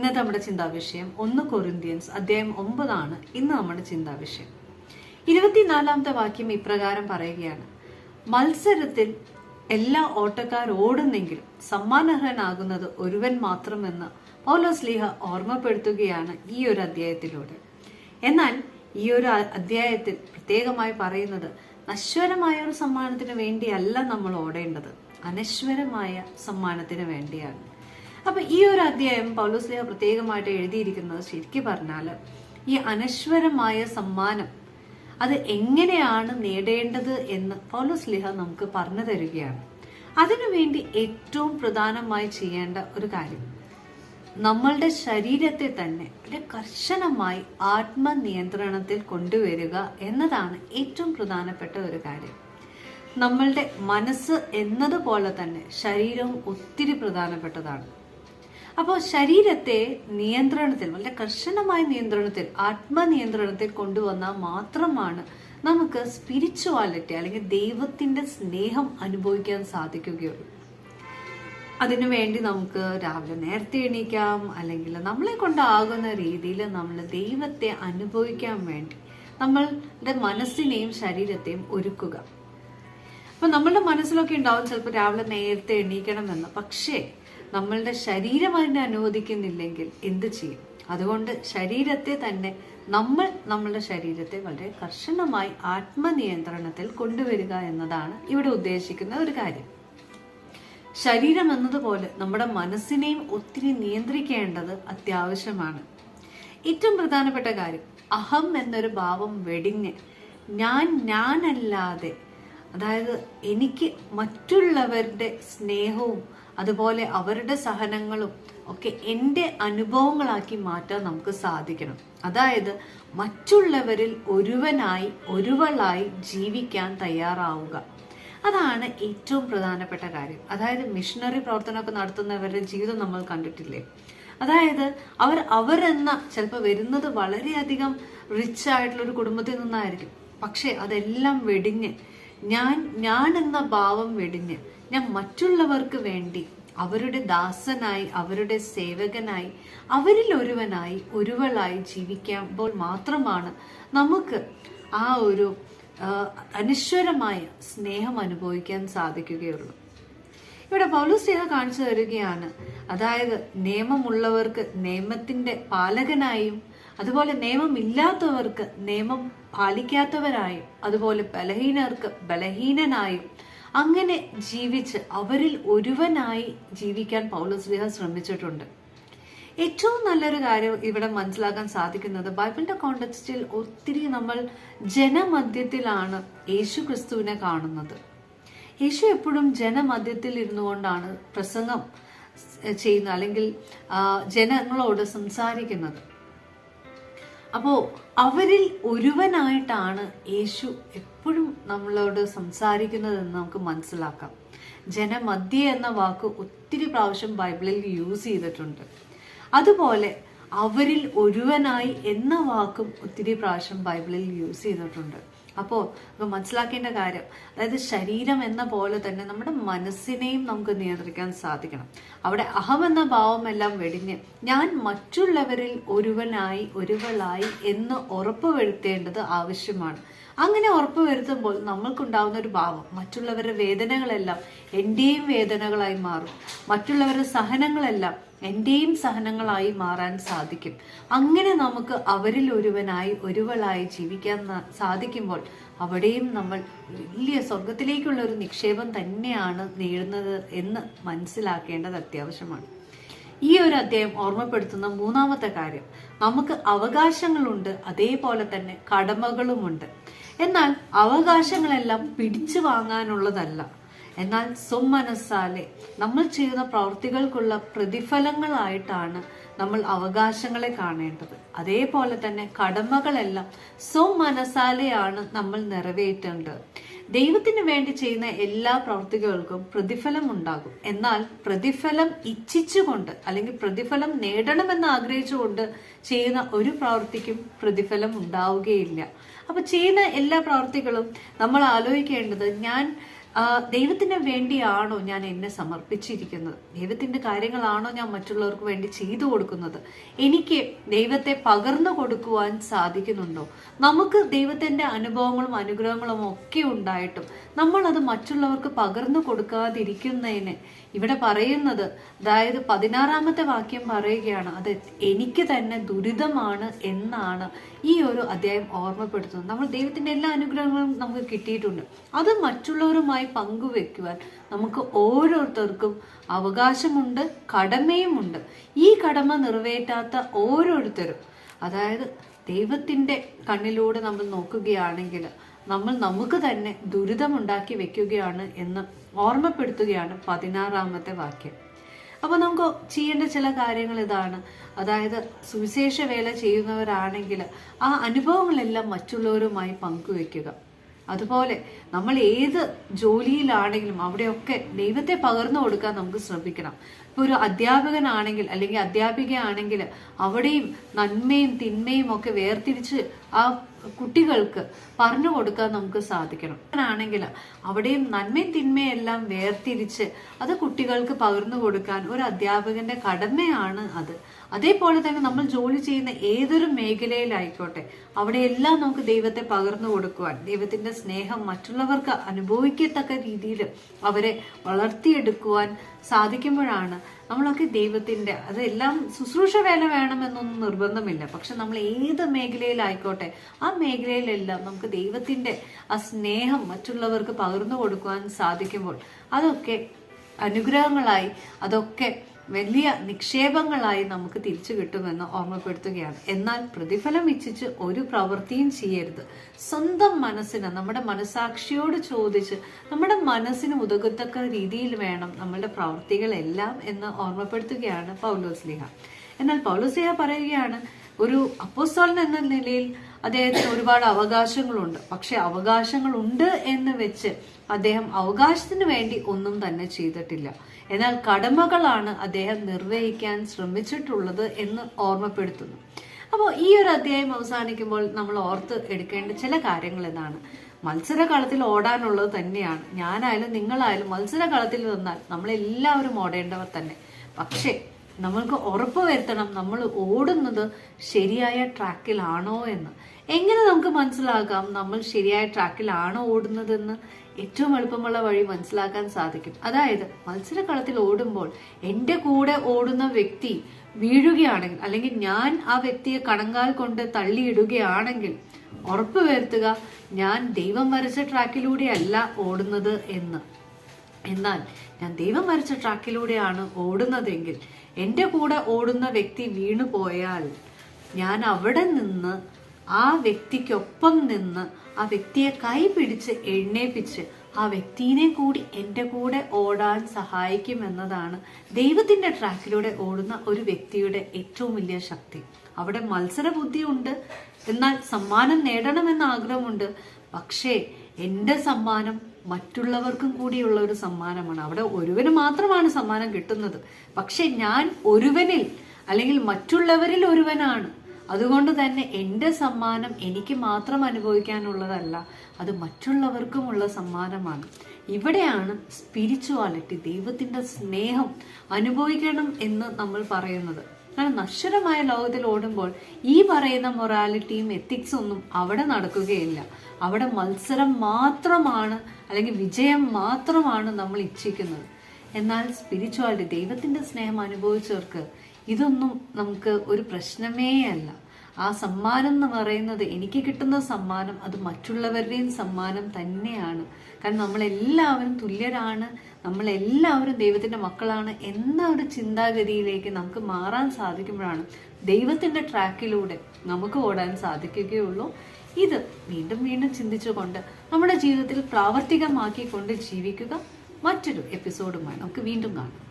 ഇന്നത്തെ നമ്മുടെ ചിന്താ വിഷയം ഒന്ന് കൊറിന്ത്യൻസ് അധ്യായം ഒമ്പതാണ് ഇന്ന് നമ്മുടെ ചിന്താ വിഷയം ഇരുപത്തിനാലാമത്തെ വാക്യം ഇപ്രകാരം പറയുകയാണ്. മത്സരത്തിൽ എല്ലാ ഓട്ടക്കാർ ഓടുന്നെങ്കിലും സമ്മാനർഹനാകുന്നത് ഒരുവൻ മാത്രമെന്ന് പൗലോസ്ലീഹ ഓർമ്മപ്പെടുത്തുകയാണ് ഈ ഒരു അധ്യായത്തിലൂടെ. എന്നാൽ ഈ ഒരു അധ്യായത്തിൽ പ്രത്യേകമായി പറയുന്നത് നശ്വരമായ ഒരു സമ്മാനത്തിന് വേണ്ടിയല്ല നമ്മൾ ഓടേണ്ടത്. അനശ്വരമായ സമ്മാനത്തിന് വേണ്ടിയാണ്. അപ്പൊ ഈ ഒരു അധ്യായം പൗലോസ്ലിഹ പ്രത്യേകമായിട്ട് എഴുതിയിരിക്കുന്നത് ശരിക്കും പറഞ്ഞാൽ ഈ അനശ്വരമായ സമ്മാനം അത് എങ്ങനെയാണ് നേടേണ്ടത് എന്ന് പൗലോസ്ലിഹ നമുക്ക് പറഞ്ഞു തരികയാണ്. അതിനുവേണ്ടി ഏറ്റവും പ്രധാനമായി ചെയ്യേണ്ട ഒരു കാര്യം നമ്മളുടെ ശരീരത്തെ തന്നെ ഒരു കർശനമായി ആത്മനിയന്ത്രണത്തിൽ കൊണ്ടുവരിക എന്നതാണ് ഏറ്റവും പ്രധാനപ്പെട്ട ഒരു കാര്യം. നമ്മളുടെ മനസ്സ് എന്നതുപോലെ തന്നെ ശരീരവും ഒത്തിരി പ്രധാനപ്പെട്ടതാണ്. അപ്പോൾ ശരീരത്തെ നിയന്ത്രണത്തിൽ വളരെ കർശനമായ നിയന്ത്രണത്തിൽ ആത്മനിയന്ത്രണത്തിൽ കൊണ്ടുവന്നാൽ മാത്രമാണ് നമുക്ക് സ്പിരിച്വാലിറ്റി അല്ലെങ്കിൽ ദൈവത്തിന്റെ സ്നേഹം അനുഭവിക്കാൻ സാധിക്കുകയുള്ളൂ. അതിനുവേണ്ടി നമുക്ക് രാവിലെ നേരത്തെ എണീക്കാം അല്ലെങ്കിൽ നമ്മളെ കൊണ്ടാകുന്ന രീതിയിൽ നമ്മൾ ദൈവത്തെ അനുഭവിക്കാൻ വേണ്ടി നമ്മളുടെ മനസ്സിനെയും ശരീരത്തെയും ഒരുക്കുക. അപ്പൊ നമ്മളുടെ മനസ്സിലൊക്കെ ഉണ്ടാവും ചിലപ്പോൾ രാവിലെ നേരത്തെ എണീക്കണമെന്ന്. പക്ഷേ നമ്മളുടെ ശരീരം അതിനെ അനുവദിക്കുന്നില്ലെങ്കിൽ എന്ത് ചെയ്യും? അതുകൊണ്ട് ശരീരത്തെ തന്നെ നമ്മൾ നമ്മളുടെ ശരീരത്തെ വളരെ കർശനമായി ആത്മനിയന്ത്രണത്തിൽ കൊണ്ടുവരിക എന്നതാണ് ഇവിടെ ഉദ്ദേശിക്കുന്ന ഒരു കാര്യം. ശരീരം എന്നതുപോലെ നമ്മുടെ മനസ്സിനെയും ഒത്തിരി നിയന്ത്രിക്കേണ്ടത് അത്യാവശ്യമാണ്. ഏറ്റവും പ്രധാനപ്പെട്ട കാര്യം അഹം എന്നൊരു ഭാവം വെടിഞ്ഞ് ഞാൻ ഞാനല്ലാതെ അതായത് എനിക്ക് മറ്റുള്ളവരുടെ സ്നേഹവും അതുപോലെ അവരുടെ സഹനങ്ങളും ഒക്കെ എന്റെ അനുഭവങ്ങളാക്കി മാറ്റാൻ നമുക്ക് സാധിക്കണം. അതായത് മറ്റുള്ളവരിൽ ഒരുവനായി ഒരുവളായി ജീവിക്കാൻ തയ്യാറാവുക. അതാണ് ഏറ്റവും പ്രധാനപ്പെട്ട കാര്യം. അതായത് മിഷനറി പ്രവർത്തനമൊക്കെ നടത്തുന്നവരുടെ ജീവിതം നമ്മൾ കണ്ടിട്ടില്ലേ? അതായത് അവർ അവരെന്ന ചിലപ്പോൾ വരുന്നത് വളരെയധികം റിച്ച് ആയിട്ടുള്ള ഒരു കുടുംബത്തിൽ നിന്നായിരിക്കും. പക്ഷേ അതെല്ലാം വെടിഞ്ഞ് ഞാൻ ഞാൻ എന്ന ഭാവം വെടിഞ്ഞ് ഞാൻ മറ്റുള്ളവർക്ക് വേണ്ടി അവരുടെ ദാസനായി അവരുടെ സേവകനായി അവരിൽ ഒരുവനായി ഒരുവളായി ജീവിക്കുമ്പോൾ മാത്രമാണ് നമുക്ക് ആ ഒരു അനശ്വരമായ സ്നേഹം അനുഭവിക്കാൻ സാധിക്കുകയുള്ളൂ. ഇവിടെ പൗലോസ്ലിഹ കാണിച്ചു തരികയാണ്. അതായത് നിയമമുള്ളവർക്ക് നിയമത്തിന്റെ പാലകനായും അതുപോലെ നിയമമില്ലാത്തവർക്ക് നിയമം പാലിക്കാത്തവരായും അതുപോലെ ബലഹീനർക്ക് ബലഹീനനായും അങ്ങനെ ജീവിച്ച് അവരിൽ ഒരുവനായി ജീവിക്കാൻ പൗലശ്രീഹ ശ്രമിച്ചിട്ടുണ്ട്. ഏറ്റവും നല്ലൊരു കാര്യം ഇവിടെ മനസ്സിലാക്കാൻ സാധിക്കുന്നത് ബൈബിളിന്റെ കോണ്ടക്സ്റ്റിൽ ഒത്തിരി നമ്മൾ ജനമധ്യത്തിലാണ് യേശു ക്രിസ്തുവിനെ കാണുന്നത്. യേശു എപ്പോഴും ജനമധ്യത്തിൽ ഇരുന്നു കൊണ്ടാണ് പ്രസംഗം ചെയ്യുന്നത് അല്ലെങ്കിൽ ജനങ്ങളോട് സംസാരിക്കുന്നത്. അപ്പോ അവരിൽ ഒരുവനായിട്ടാണ് യേശു എപ്പോഴും നമ്മളോട് സംസാരിക്കുന്നതെന്ന് നമുക്ക് മനസ്സിലാക്കാം. ജനമധ്യ എന്ന വാക്ക് ഒത്തിരി പ്രാവശ്യം ബൈബിളിൽ യൂസ് ചെയ്തിട്ടുണ്ട്. അതുപോലെ അവരിൽ ഒരുവനായി എന്ന വാക്കും ഒത്തിരി പ്രാവശ്യം ബൈബിളിൽ യൂസ് ചെയ്തിട്ടുണ്ട്. അപ്പോൾ ഇപ്പൊ മനസ്സിലാക്കേണ്ട കാര്യം അതായത് ശരീരം എന്ന പോലെ തന്നെ നമ്മുടെ മനസ്സിനെയും നമുക്ക് നിയന്ത്രിക്കാൻ സാധിക്കണം. അവിടെ അഹം എന്ന ഭാവമെല്ലാം വെടിഞ്ഞ് ഞാൻ മറ്റുള്ളവരിൽ ഒരുവനായി ഒരുവളായി എന്ന് ഉറപ്പ് വരുത്തേണ്ടത് ആവശ്യമാണ്. അങ്ങനെ ഉറപ്പുവരുത്തുമ്പോൾ നമ്മൾക്കുണ്ടാവുന്ന ഒരു ഭാവം മറ്റുള്ളവരുടെ വേദനകളെല്ലാം എന്റെയും വേദനകളായി മാറും. മറ്റുള്ളവരുടെ സഹനങ്ങളെല്ലാം എന്റെയും സഹനങ്ങളായി മാറാൻ സാധിക്കും. അങ്ങനെ നമുക്ക് അവരിൽ ഒരുവനായി ഒരുവളായി ജീവിക്കാൻ സാധിക്കുമ്പോൾ അവിടെയും നമ്മൾ വലിയ സ്വർഗത്തിലേക്കുള്ള ഒരു നിക്ഷേപം തന്നെയാണ് നേടുന്നത് എന്ന് മനസ്സിലാക്കേണ്ടത് അത്യാവശ്യമാണ്. ഈ ഒരു അധ്യായം ഓർമ്മപ്പെടുത്തുന്ന മൂന്നാമത്തെ കാര്യം. നമുക്ക് അവകാശങ്ങളുണ്ട് അതേപോലെ തന്നെ കടമകളുമുണ്ട്. എന്നാൽ അവകാശങ്ങളെല്ലാം പിടിച്ചു വാങ്ങാനുള്ളതല്ല. എന്നാൽ സ്വമനസ്സാലെ നമ്മൾ ചെയ്യുന്ന പ്രവൃത്തികൾക്കുള്ള പ്രതിഫലങ്ങളായിട്ടാണ് നമ്മൾ അവകാശങ്ങളെ കാണേണ്ടത്. അതേപോലെ തന്നെ കടമകളെല്ലാം സ്വമനസ്സാലെയാണ് നമ്മൾ നിറവേറ്റേണ്ടത്. ദൈവത്തിന് വേണ്ടി ചെയ്യുന്ന എല്ലാ പ്രവർത്തികൾക്കും പ്രതിഫലം ഉണ്ടാകും. എന്നാൽ പ്രതിഫലം ഇച്ഛിച്ചുകൊണ്ട് അല്ലെങ്കിൽ പ്രതിഫലം നേടണമെന്ന് ആഗ്രഹിച്ചുകൊണ്ട് ചെയ്യുന്ന ഒരു പ്രവൃത്തിക്കും പ്രതിഫലം ഉണ്ടാവുകയില്ല. അപ്പൊ ചെയ്യുന്ന എല്ലാ പ്രവർത്തികളും നമ്മൾ ആലോചിക്കേണ്ടത് ഞാൻ ദൈവത്തിന് വേണ്ടിയാണോ ഞാൻ എന്നെ സമർപ്പിച്ചിരിക്കുന്നത്? ദൈവത്തിന്റെ കാര്യങ്ങളാണോ ഞാൻ മറ്റുള്ളവർക്ക് വേണ്ടി ചെയ്തു കൊടുക്കുന്നത്? എനിക്ക് ദൈവത്തെ പകർന്നു കൊടുക്കുവാൻ സാധിക്കുന്നുണ്ടോ? നമുക്ക് ദൈവത്തിന്റെ അനുഭവങ്ങളും അനുഗ്രഹങ്ങളും ഒക്കെ ഉണ്ടായിട്ടും നമ്മൾ അത് മറ്റുള്ളവർക്ക് പകർന്നു കൊടുക്കാതിരിക്കുന്നതിന് ഇവിടെ പറയുന്നത് അതായത് പതിനാറാമത്തെ വാക്യം പറയുകയാണ് അത് എനിക്ക് തന്നെ ദുരിതമാണ് എന്നാണ് ഈ ഒരു അധ്യായം ഓർമ്മപ്പെടുത്തുന്നത്. നമ്മൾ ദൈവത്തിന്റെ എല്ലാ അനുഗ്രഹങ്ങളും നമുക്ക് കിട്ടിയിട്ടുണ്ട്. അത് മറ്റുള്ളവരുമായി പങ്കുവെക്കുവാൻ നമുക്ക് ഓരോരുത്തർക്കും അവകാശമുണ്ട് കടമയുമുണ്ട്. ഈ കടമ നിറവേറ്റാത്ത ഓരോരുത്തരും അതായത് ദൈവത്തിന്റെ കണ്ണിലൂടെ നമ്മൾ നോക്കുകയാണെങ്കിൽ നമ്മൾ നമുക്ക് തന്നെ ദുരിതമുണ്ടാക്കി വെക്കുകയാണ് എന്ന് ഓർമ്മപ്പെടുത്തുകയാണ് പതിനാറാമത്തെ വാക്യം. അപ്പോൾ നമുക്ക് ചെയ്യേണ്ട ചില കാര്യങ്ങൾ ഇതാണ്. അതായത് സുവിശേഷ വേല ചെയ്യുന്നവരാണെങ്കിൽ ആ അനുഭവങ്ങളെല്ലാം മറ്റുള്ളവരുമായി പങ്കുവെക്കുക. അതുപോലെ നമ്മൾ ഏത് ജോലിയിലാണെങ്കിലും അവിടെയൊക്കെ ദൈവത്തെ പകർന്നു കൊടുക്കാൻ നമുക്ക് ശ്രമിക്കണം. ഇപ്പൊ ഒരു അധ്യാപകനാണെങ്കിൽ അല്ലെങ്കിൽ അധ്യാപികയാണെങ്കിൽ അവിടെയും നന്മയും തിന്മയും ഒക്കെ വേർതിരിച്ച് ആ കുട്ടികൾക്ക് പറഞ്ഞു കൊടുക്കാൻ നമുക്ക് സാധിക്കണം. ആണെങ്കിൽ അവിടെയും നന്മയും തിന്മയും എല്ലാം വേർതിരിച്ച് അത് കുട്ടികൾക്ക് പകർന്നു കൊടുക്കാൻ ഒരു അധ്യാപകന്റെ കടമയാണ് അത്. അതേപോലെ തന്നെ നമ്മൾ ജോലി ചെയ്യുന്ന ഏതൊരു മേഖലയിലായിക്കോട്ടെ അവിടെയെല്ലാം നമുക്ക് ദൈവത്തെ പകർന്നു കൊടുക്കുവാൻ ദൈവത്തിന്റെ സ്നേഹം മറ്റുള്ളവർക്ക് അനുഭവിക്കത്തക്ക രീതിയിൽ അവരെ വളർത്തിയെടുക്കുവാൻ സാധിക്കുമ്പോഴാണ് നമ്മളൊക്കെ ദൈവത്തിന്റെ അതെല്ലാം ശുശ്രൂഷ വേല വേണമെന്നൊന്നും നിർബന്ധമില്ല. പക്ഷെ നമ്മൾ ഏത് മേഖലയിലായിക്കോട്ടെ ആ മേഖലയിലെല്ലാം നമുക്ക് ദൈവത്തിന്റെ ആ സ്നേഹം മറ്റുള്ളവർക്ക് പകർന്നു കൊടുക്കുവാൻ സാധിക്കുമ്പോൾ അതൊക്കെ അനുഗ്രഹങ്ങളായി അതൊക്കെ വലിയ നിക്ഷേപങ്ങളായി നമുക്ക് തിരിച്ചു കിട്ടുമെന്ന് ഓർമ്മപ്പെടുത്തുകയാണ്. എന്നാൽ പ്രതിഫലം ഇച്ഛിച്ച് ഒരു പ്രവൃത്തിയും ചെയ്യരുത്. സ്വന്തം മനസ്സിന് നമ്മുടെ മനസാക്ഷിയോട് ചോദിച്ച് നമ്മുടെ മനസ്സിന് ഉതകത്തക്ക രീതിയിൽ വേണം നമ്മളുടെ പ്രവൃത്തികളെല്ലാം എന്ന് ഓർമ്മപ്പെടുത്തുകയാണ് പൗലോസ്ലിഹ എന്നാൽ പൗലോസ്ലിഹ പറയുകയാണ് ഒരു അപ്പോസോളൻ എന്ന നിലയിൽ അദ്ദേഹത്തിന് ഒരുപാട് അവകാശങ്ങളുണ്ട്. പക്ഷെ അവകാശങ്ങളുണ്ട് എന്ന് വെച്ച് അദ്ദേഹം അവകാശത്തിന് വേണ്ടി ഒന്നും തന്നെ ചെയ്തിട്ടില്ല. എന്നാൽ കടമകളാണ് അദ്ദേഹം നിർവഹിക്കാൻ ശ്രമിച്ചിട്ടുള്ളത് എന്ന് ഓർമ്മപ്പെടുത്തുന്നു. അപ്പോൾ ഈ ഒരു അധ്യായം അവസാനിക്കുമ്പോൾ നമ്മൾ ഓർത്ത് എടുക്കേണ്ട ചില കാര്യങ്ങൾ ഇതാണ് മത്സരകളത്തിൽ ഓടാനുള്ളത് തന്നെയാണ്. ഞാനായാലും നിങ്ങളായാലും മത്സരകളത്തിൽ നിന്നാൽ നമ്മളെല്ലാവരും ഓടേണ്ടവർ തന്നെ. പക്ഷേ നമ്മൾക്ക് ഉറപ്പ് വരുത്തണം നമ്മൾ ഓടുന്നത് ശരിയായ ട്രാക്കിലാണോ എന്ന്. എങ്ങനെ നമുക്ക് മനസ്സിലാക്കാം നമ്മൾ ശരിയായ ട്രാക്കിലാണോ ഓടുന്നതെന്ന് ഏറ്റവും എളുപ്പമുള്ള വഴി മനസ്സിലാക്കാൻ സാധിക്കും. അതായത് മത്സരക്കളത്തിൽ ഓടുമ്പോൾ എന്റെ കൂടെ ഓടുന്ന വ്യക്തി വീഴുകയാണെങ്കിൽ അല്ലെങ്കിൽ ഞാൻ ആ വ്യക്തിയെ കണങ്കാൽ കൊണ്ട് തള്ളിയിടുകയാണെങ്കിൽ ഉറപ്പ് വരുത്തുക ഞാൻ ദൈവം വരച്ച ട്രാക്കിലൂടെയല്ല ഓടുന്നത് എന്ന്. എന്നാൽ ഞാൻ ദൈവം വരച്ച ട്രാക്കിലൂടെയാണ് ഓടുന്നതെങ്കിൽ എന്റെ കൂടെ ഓടുന്ന വ്യക്തി വീണു പോയാൽ ഞാൻ അവിടെ നിന്ന് ആ വ്യക്തിക്കൊപ്പം നിന്ന് ആ വ്യക്തിയെ കൈപിടിച്ച് എഴുന്നേപ്പിച്ച് ആ വ്യക്തിനെ കൂടി എന്റെ കൂടെ ഓടാൻ സഹായിക്കുമെന്നതാണ് ദൈവത്തിന്റെ ട്രാക്കിലൂടെ ഓടുന്ന ഒരു വ്യക്തിയുടെ ഏറ്റവും വലിയ ശക്തി. അവിടെ മത്സര ബുദ്ധിയുണ്ട് എന്നാൽ സമ്മാനം നേടണമെന്ന ആഗ്രഹമുണ്ട്. പക്ഷേ എന്റെ സമ്മാനം മറ്റുള്ളവർക്കും കൂടിയുള്ള ഒരു സമ്മാനമാണ്. അവിടെ ഒരുവന് മാത്രമാണ് സമ്മാനം കിട്ടുന്നത്. പക്ഷെ ഞാൻ ഒരുവനിൽ അല്ലെങ്കിൽ മറ്റുള്ളവരിൽ ഒരുവനാണ്. അതുകൊണ്ട് തന്നെ എന്റെ സമ്മാനം എനിക്ക് മാത്രം അനുഭവിക്കാനുള്ളതല്ല അത് മറ്റുള്ളവർക്കുമുള്ള സമ്മാനമാണ്. ഇവിടെയാണ് സ്പിരിച്വാലിറ്റി ദൈവത്തിന്റെ സ്നേഹം അനുഭവിക്കണം എന്ന് നമ്മൾ പറയുന്നത്. കാരണം നശ്വരമായ ലോകത്തിൽ ഓടുമ്പോൾ ഈ പറയുന്ന മൊറാലിറ്റിയും എത്തിക്സും ഒന്നും അവിടെ നടക്കുകയില്ല. അവിടെ മത്സരം മാത്രമാണ് അല്ലെങ്കിൽ വിജയം മാത്രമാണ് നമ്മൾ ഇച്ഛിക്കുന്നത്. എന്നാൽ സ്പിരിച്വാലിറ്റി ദൈവത്തിന്റെ സ്നേഹം അനുഭവിച്ചവർക്ക് ഇതൊന്നും നമുക്ക് ഒരു പ്രശ്നമേ അല്ല. ആ സമ്മാനം എന്ന് പറയുന്നത് എനിക്ക് കിട്ടുന്ന സമ്മാനം അത് മറ്റുള്ളവരുടെയും സമ്മാനം തന്നെയാണ്. കാരണം നമ്മളെല്ലാവരും തുല്യരാണ് നമ്മളെല്ലാവരും ദൈവത്തിന്റെ മക്കളാണ് എന്ന ഒരു ചിന്താഗതിയിലേക്ക് നമുക്ക് മാറാൻ സാധിക്കുമ്പോഴാണ് ദൈവത്തിന്റെ ട്രാക്കിലൂടെ നമുക്ക് ഓടാൻ സാധിക്കുകയുള്ളൂ. ഇത് വീണ്ടും വീണ്ടും ചിന്തിച്ചുകൊണ്ട് നമ്മുടെ ജീവിതത്തിൽ പ്രാവർത്തികമാക്കിക്കൊണ്ട് ജീവിക്കുക. മറ്റൊരു എപ്പിസോഡുമായി നമുക്ക് വീണ്ടും കാണാം.